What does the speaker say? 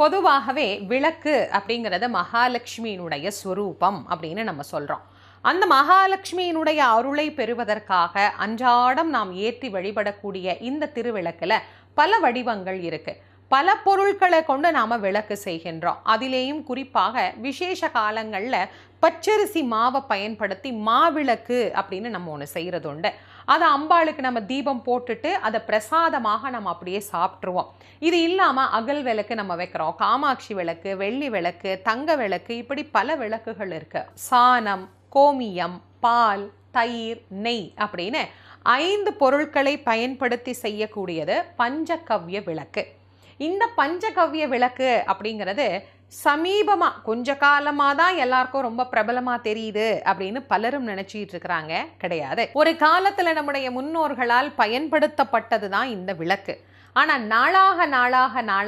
பொதுவாகவே விளக்கு அப்படிங்கிறது மகாலட்சுமியினுடைய ஸ்வரூபம் அப்படின்னு நம்ம சொல்கிறோம் அந்த மகாலட்சுமியினுடைய அருளை பெறுவதற்காக அன்றாடம் நாம் ஏற்றி வழிபடக்கூடிய இந்த திருவிளக்கில் பல வடிவங்கள் இருக்கு. பல பொருட்களை கொண்டு நாம் விளக்கு செய்கின்றோம். அதிலேயும் குறிப்பாக விசேஷ காலங்களில் பச்சரிசி மாவை பயன்படுத்தி மாவிளக்கு அப்படின்னு நம்ம ஒன்று செய்கிறது உண்டு அதை அம்பாளுக்கு நம்ம தீபம் போட்டுட்டு அதை பிரசாதமாக நம்ம அப்படியே சாப்பிட்ருவோம் இது இல்லாமல் அகல் விளக்கு நம்ம வைக்கிறோம். காமாட்சி விளக்கு வெள்ளி விளக்கு தங்க விளக்கு இப்படி பல விளக்குகள் இருக்குது சாணம் கோமியம் பால் தயிர் நெய் அப்படின்னு ஐந்து பொருட்களை பயன்படுத்தி செய்யக்கூடியது பஞ்சகவ்ய விளக்கு. இந்த பஞ்சகவ்ய விளக்கு அப்படிங்கிறது சமீபமாக கொஞ்ச காலமாக தான் எல்லாருக்கும் ரொம்ப பிரபலமாக தெரியுது அப்படின்னு பலரும் நினச்சிட்டு இருக்கிறாங்க. கிடையாது. ஒரு காலத்தில் நம்முடைய முன்னோர்களால் பயன்படுத்தப்பட்டது தான் இந்த விளக்கு. ஆனால் நாளாக நாளாக நாளாக